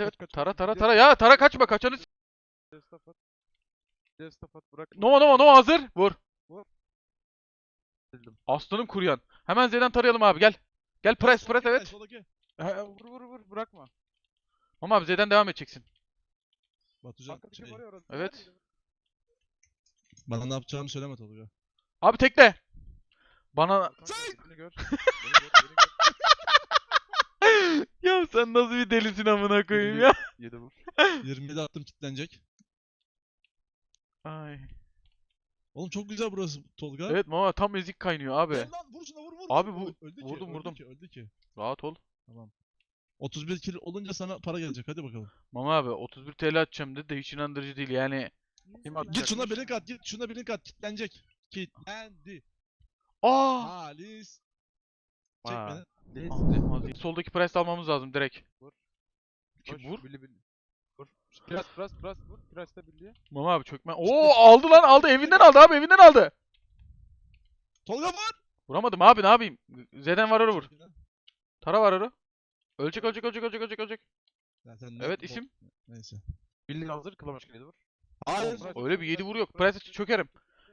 Evet evet. kaç, Tara kaç. tara tara. Ya tara kaçma kaçanı. s- Estafat. Estafat bırak. Nova Nova Nova hazır. Vur. Sildim. Aslanım kuryan. Hemen Z'den tarayalım abi gel. Gel press press evet. soldaki. Vur vur vur bırakma. Ama abi Z'den devam edeceksin. Batucan şey. Evet. bana ne yapacağımı söyleme Tolga. Abi tekle. Bana Kanka, beni gör. Beni gör. Beni gör. Ya sen nasıl bir delisin amına koyayım ya. Yedi vur. 27 attım kilitlenecek. Ay. Oğlum çok güzel burası Tolga. Evet mama tam ezik kaynıyor abi. Gel lan vur şuna vur vur. Abi bu- Öldü ki, vurdum, öldü vurdum. Ki, öldü ki. Rahat ol. Tamam. 31 kill olunca sana para gelecek hadi bakalım. Mama abi 31 TL atacağım dedi de hiç inandırıcı değil yani. Kim Git şuna blink at git şuna blink at kilitlenecek. Kilitlendi. Aa! Halis. Çek beni. Ah, Soldaki price almamız lazım direkt. Vur. Ki Koş, vur. Bili bili. Vur. Pras pras pras vur. Pras da birliğe. Mama abi çökme. Oo aldı lan aldı evinden aldı abi evinden aldı. Tolga vur. Vuramadım abi ne yapayım? Z'den var vur. Tara var oru. Ölecek ölecek ölecek ölecek ölecek ölecek. Zaten Evet isim. Neyse. Birliğe hazır kılamış geldi vur. Hayır. Öyle bir 7 vur yok. Price'e çökerim.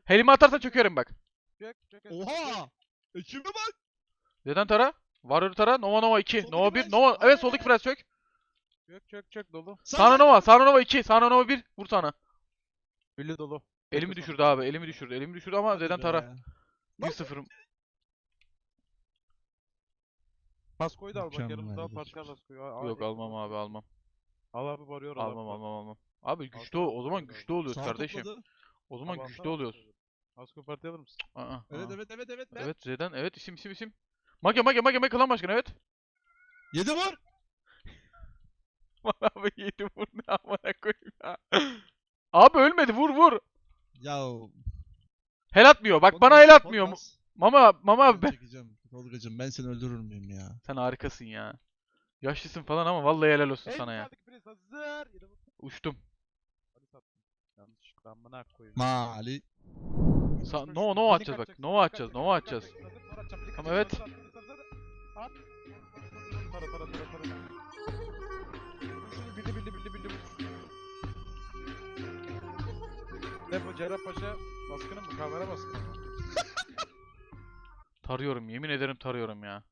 Helimi atarsan çökerim bak. Çek çek. Oha. Ekime bak. Z'den tara. Var oru tara. Nova Nova 2. Soldaki Nova 1. price. Nova. Evet soldaki price çök. Çök çök çök dolu. Sana Nova. Sana Nova 2. Sana Nova 1. Vur sana. Birliğe dolu. Elimi düşürdü abi. Elimi düşürdü. Elimi düşürdü ama Z'den tara. Lan 1-0'ım. Paskoyu da al bak yanımızda al Mükemmel. parça paskoyu. Yok al. almam abi almam. Al abi varıyor al Almam almam almam. Abi güçlü o, zaman güçlü oluyoruz kardeşim. O zaman güçlü oluyoruz. Pasko parti alır mısın? Aa, Evet aa. evet evet evet. ben. Evet Z'den evet isim isim isim. Mage Mage Mage Mage Klan Başkanı evet. Yedi vur. abi yedi vur ne amına koyayım ya. Abi ölmedi vur vur. Ya. Hel atmıyor bak bana hel atmıyor. Mama mama abi Ben çekeceğim. Ben seni öldürür müyüm ya? Sen harikasın ya. Yaşlısın falan ama vallahi helal olsun sana ya. Uçtum. Hadi sattım. Yanlışlıkla amına koyayım. Mali. Sa-. Nova Birlik atacağız bak. sonra atacağım, birlik Ama atacaksın, evet. At. Tara tara tara tara. Şunu bildi bildi bildi bildi. Ne bu Cerrah Paşa baskını mı? Kamera baskını mı? Tarıyorum yemin ederim tarıyorum ya.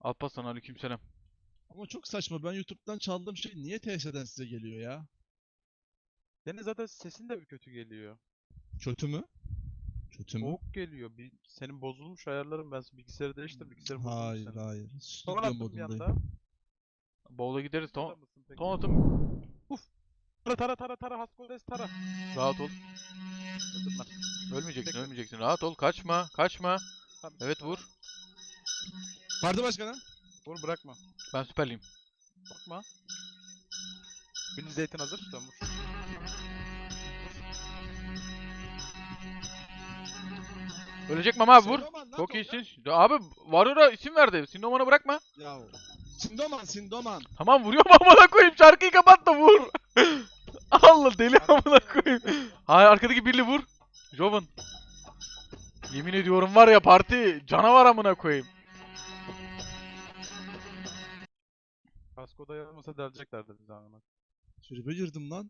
Alparslan aleykümselam. Ama çok saçma. Ben YouTube'dan çaldığım şey niye TS'den size geliyor ya? Senin zaten sesin de bir kötü geliyor. Kötü mü? Kötü mü? Soğuk geliyor. Bir, senin bozulmuş ayarların ben bilgisayarı değiştir bilgisayarım bozulmuş Hayır senin. hayır. Ton Stüdyo attım bir modundayım. Bowl'a gideriz peki? Ton atım. Tara tara tara tara Haskodes tara. Rahat ol. Öldüm ben. Ölmeyeceksin ölmeyeceksin. Rahat ol. Kaçma. Kaçma. Tamam, Evet vur. Parti başkanı. Vur bırakma. Ben süperliyim. Bakma. Birinci zeytin hazır. Tamam vur. Ölecek mi ama abi vur. Sindoman lan Çok iyisin. Ya Abi Warrior'a isim verdi. Sindoman'ı bırakma. Ya. Sindoman Sindoman. Tamam vuruyorum amına koyayım. Şarkıyı kapat da vur. Allah deli amına koyayım. Hayır arkadaki birli vur. Joven. Yemin ediyorum var ya parti canavar amına koyayım. Kaskoda yanılmasa deleceklerdi bizi amına. Tribe girdim lan.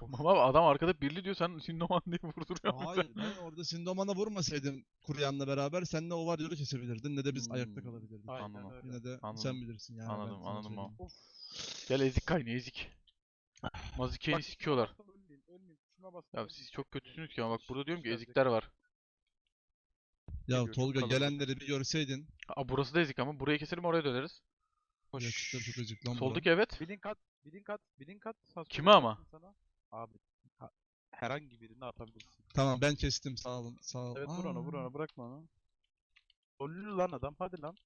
Ama adam arkada birli diyor sen Sindoman diye vurduruyorsun. Hayır ben orada Sindoman'a vurmasaydım Kuryan'la beraber senle o Warrior'u kesebilirdin ne de biz ayakta Hmm. kalabilirdik. Aynen Anladım. öyle. Yine de Anladım. sen bilirsin yani. ben Anladım sana anladım söyleyeyim. o. Of. Gel ezik kaynıyor ezik. Mazikeyi Bak, sikiyorlar. Şuna Ya siz çok kötüsünüz ki ama bak burada diyorum ki ezikler var. Ya Geliyor, çok Tolga kalabalık. gelenleri bir görseydin. Aa burası da ezik ama burayı keselim oraya döneriz. Yakışıklar çok acık lan bura. Soldaki evet. Bilin kat, bilin kat, bilin kat. Kime ama? Sana. Abi. ha- herhangi birini atabilirsin. Tamam ben kestim sağ olun sağ ol. Evet vur onu vur onu bırakma onu. Dollü lan adam hadi lan.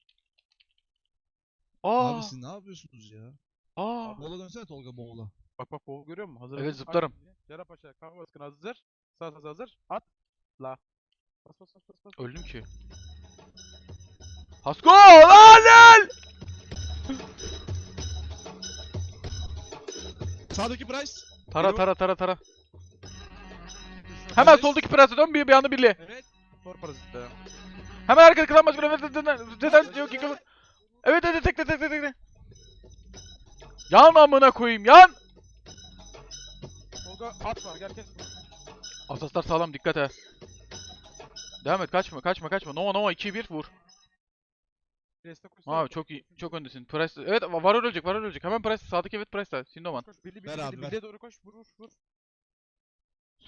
Aa! Abi siz ne yapıyorsunuz ya? Aa! Moğol'a dönsene Tolga Moğol'a. Bak bak bol görüyor musun? Hazır Evet, zıplarım. Cerrah Paşa kahve baskını hazır. Sağ sağ hazır. At. La. Bas bas bas bas bas. Öldüm ki. Hasko! Lan! Sağdaki Price. Tara tara tara tara. Hemen soldaki prese dön bir bir anda birliğe. Evet. Tor parazit de. Hemen arkada kılan başkanı. Evet, yok ki kılan. Evet evet tekle tekle tekle. Yan amına koyayım yan. Tolga at var gel kes. Asaslar sağlam dikkat he. Devam et kaçma kaçma kaçma. Nova Nova 2-1 vur. Abi çok iyi çok öndesin. Price evet var ölecek var ölecek. Hemen Price sağdaki evet Price'da. Sindoman. Koş abi, ver. Billy'e doğru koş vur vur vur.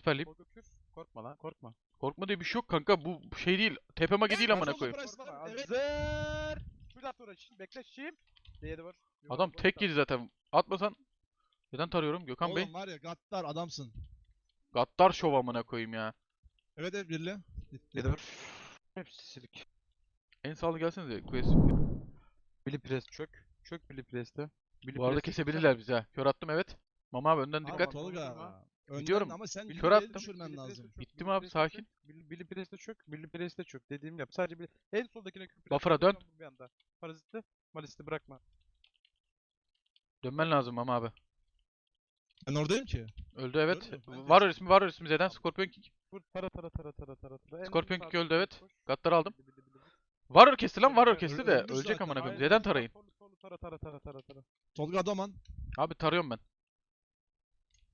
Tolga kür. Korkma lan korkma. Korkma diye bir şey yok kanka. Bu şey değil. Tepe magi değil amına koyayım. Hazır. Şuradan sonra şimdi bekle şimdi. D'ye vur. Adam tek yedi zaten. Atmasan. Neden tarıyorum Gökhan Bey? Oğlum var ya gaddar adamsın. Gattar şov amına koyayım ya. Evet evet birli. D'ye de vur. Hepsi silik. En sağlı gelsenize Quest. Billy Press çök. Çök Billy Press'te. Billy Bu arada Press'te kesebilirler bizi ha. Kör attım evet. Mama abi önden Ama dikkat. Tolga. Tolga. Önden Gidiyorum. ama sen Kör Billy'yi attım. düşürmen lazım. Bittim abi, sakin. Billy, Billy Press'te çök. Billy Press'te çök. Dediğimi yap. Sadece bir en soldakine küp. Buffer'a dön. Bir anda. Parazitli. Malisti bırakma. Dönmen lazım Mama abi. Ben oradayım ki. Öldü evet. De- Var ismi var ismi Z'den Scorpion King. Vur tara tara tara tara Scorpion King öldü, evet. koş. Gattar aldım. Billy, Billy, Billy, Billy. Var kesti lan var Öldü, kesti öldü, de. ölmüş Ölecek zaten. amına koyayım. Aynen, sağ, tarayın. Solu solu tara tara tara tara tara. Tolga Adoman. Abi tarıyorum ben.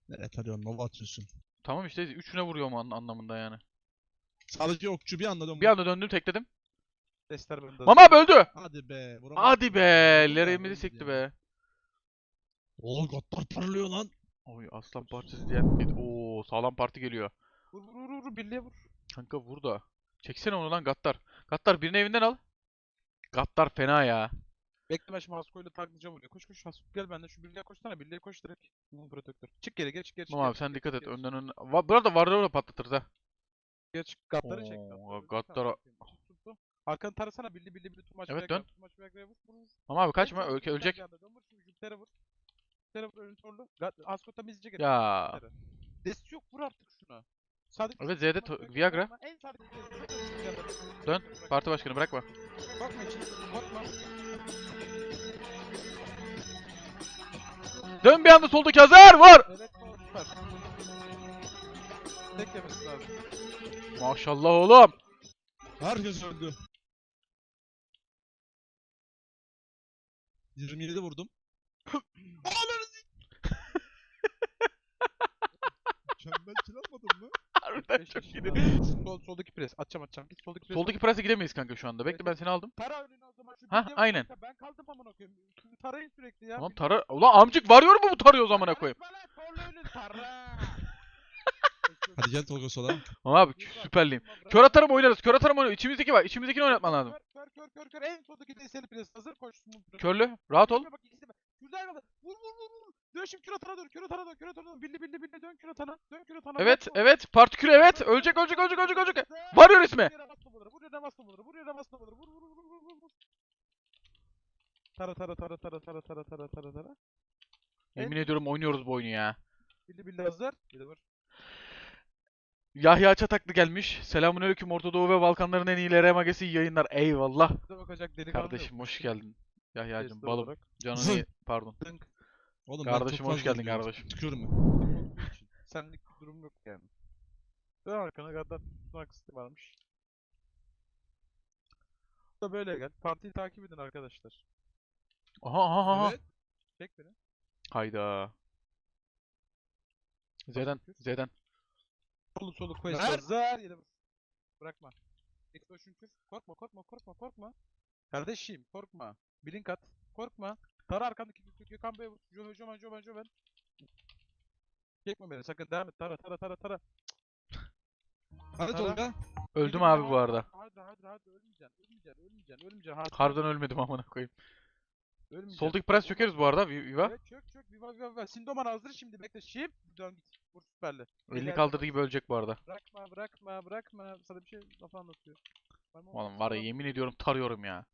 Nereye tarıyorsun? Nova atıyorsun. Tamam işte üçüne vuruyorum an- anlamında yani. Sağdaki okçu bir anda dön. Bir anda döndüm tekledim. Destler bende. Mama abi öldü. Hadi be. vuramadım. Hadi be. Ya. sekti be. Oğlum gaddar parlıyor lan. Oy aslan parçası diyen. Oo sağlam parti geliyor. Vur vur vur vur. Billy'e vur. Kanka vur da. Çeksene onu lan Gattar. Gattar birini evinden al. Gattar fena ya. Bekle ben şimdi Hasko'yla taklayacağım oraya. Koş koş Hasko gel benden şu birliğe koşsana. Birliğe koş direkt. Mum protektör. Çık geri geri çık geri çık Tamam abi sen dikkat et. Önden önden. Va- Burada varları da patlatırız ha. Geri çık. Gatları çek. Oo. Gattara- Tamam. Arkanı tarasana billi billi billi tumaç Evet, dön. tumaç vur vur. Ama abi kaçma. ölecek. anda dön, vur şimdi Jüpiter'e vur. Jüpiter'e vur önün torlu. Hasko temizleyecek. et, Ya. Desti yok vur artık şuna. Sağdaki Evet, Z'de to- Viagra. En desti, dön. Parti başkanı bırakma. Korkma için. Korkma. Dön bir anda soldaki hazır. Vur. Evet süper. Tek yemesi lazım. Maşallah oğlum. Herkes öldü. 27 vurdum. Ananı Mükemmel kill almadın mı? Harbiden çok var. Sol, soldaki pres. Atacağım atacağım. Git soldaki pres. Soldaki prese gidemeyiz kanka şu anda. Bekle ben seni aldım. Tara önüne o zaman. Şu Hah, bildiğin aynen. kanka, Ben kaldım amına koyayım. Tarayın sürekli ya. Tamam tara... Ulan amcık varıyor mu bu tarıyor o zamana koyayım? Konuşma lan, torlu önün tara. Hadi gel Tolga sola. Ama abi süperliyim. Kör atarım oynarız. Kör atarım oynarız. İçimizdeki var. İçimizdekini oynatman lazım. Kör kör kör kör. En soldaki DSL pres. Hazır koş. Smooth pres. Körlü. Rahat ol. Bak ikisi de. Şuradan kaldı. Vur vur vur vur. Dön şimdi kür atana dön. Kür atana dön. Kür atana dön. Billi billi billi dön kür atana. Dön kür atana. Evet evet. Partikül evet. Ölecek ölecek ölecek ölecek ölecek. Varıyor ismi. Vur yere bastı bunları, Vur yere bastı bunları, Vur Vur vur vur vur vur. Tara tara tara tara tara tara tara tara tara. Yemin ediyorum oynuyoruz bu oyunu ya. Billi billi hazır. Bir de vur. Yahya Çataklı gelmiş. Selamünaleyküm Orta Doğu ve Balkanların en iyi LR magazin yayınlar. Eyvallah. Kardeşim hoş geldin. Yahyacım Testi balım. Canını iyi. Pardon. Dınk. Oğlum ben Kardeşim hoş geldin kardeşim. İçin. Senlik bir durum yok yani. Dön arkana kadar tutma kısıtı varmış. Bu da böyle gel. Partiyi takip edin arkadaşlar. Aha aha aha. Evet. Çek beni. Hayda. Z'den. Z'den. Solu solu quest Ver. hazır. Yedi vur. Bırakma. Explosion kür. Korkma korkma korkma korkma. Kardeşim korkma. Blink at. Korkma. Tara arkandaki Gökhan Bey'e vur. Joven Joven Joven Joven. Çekme beni sakın devam et. Tara tara tara tara. Hadi Tara. Tolga. Öldüm abi bu arada. Hadi hadi hadi ölmeyeceksin. Ölmeyeceksin. Ölmeyeceksin. Ölmeyeceksin. Hadi. Harbiden ölmedim amına koyayım. Ölmeyeceksin. Soldaki press çökeriz bu arada. Vi- Viva. Evet çök çök. Viva viva viva. Sindoman hazır şimdi. Bekle. Şip. Dön git. Vur süperli. 50 Geldi. kaldırdığı gibi ölecek bu arada. Bırakma bırakma bırakma. Sana bir şey laf anlatıyor. Oğlum var ya yemin ediyorum tarıyorum ya.